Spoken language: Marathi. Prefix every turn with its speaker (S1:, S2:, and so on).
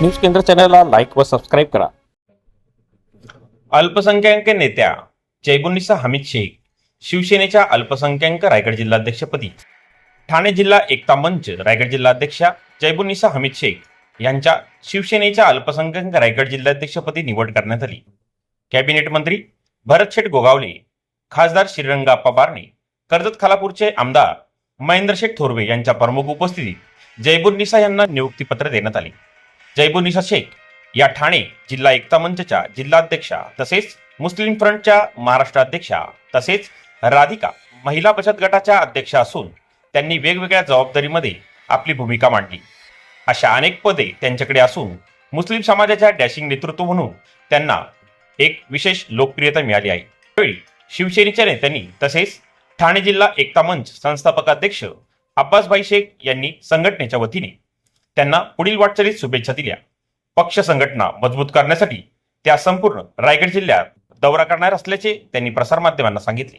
S1: न्यूज केंद्र चॅनलला लाईक व सबस्क्राईब करा.
S2: अल्पसंख्याक नेत्या जैबुन्निसा हमीद शेख शिवसेनेच्या अल्पसंख्याक रायगड जिल्हाध्यक्षपदी. ठाणे जिल्हा एकता मंच रायगड जिल्हाध्यक्षा जैबुन्निसा हमीद शेख यांच्या शिवसेनेच्या अल्पसंख्याक रायगड जिल्हाध्यक्षपदी निवड करण्यात आली. कॅबिनेट मंत्री भरत शेठ गोगावले खासदार श्रीरंगाप्पा बारणे कर्जत खालापूरचे आमदार महेंद्र शेठ थोरवे यांच्या प्रमुख उपस्थितीत जैबुन्निसा यांना नियुक्तीपत्र देण्यात आले. जैबुनिसा शेख या ठाणे जिल्हा एकता मंचच्या जिल्हाध्यक्षा तसेच मुस्लिम फ्रंटच्या महाराष्ट्र अध्यक्षा तसेच राधिका महिला बचत गटाच्या अध्यक्षा असून त्यांनी वेगवेगळ्या जबाबदारीमध्ये आपली भूमिका मांडली. अशा अनेक पदे त्यांच्याकडे असून मुस्लिम समाजाच्या डॅशिंग नेतृत्व म्हणून त्यांना एक विशेष लोकप्रियता मिळाली आहे. त्यावेळी शिवसेनेच्या नेत्यांनी तसेच ठाणे जिल्हा एकता मंच संस्थापक अध्यक्ष अब्बासभाई शेख यांनी संघटनेच्या वतीने त्यांना पुढील वाटचालीत शुभेच्छा दिल्या. पक्ष संघटना मजबूत करण्यासाठी त्या संपूर्ण रायगड जिल्ह्यात दौरा करणार असल्याचे त्यांनी प्रसारमाध्यमांना सांगितले.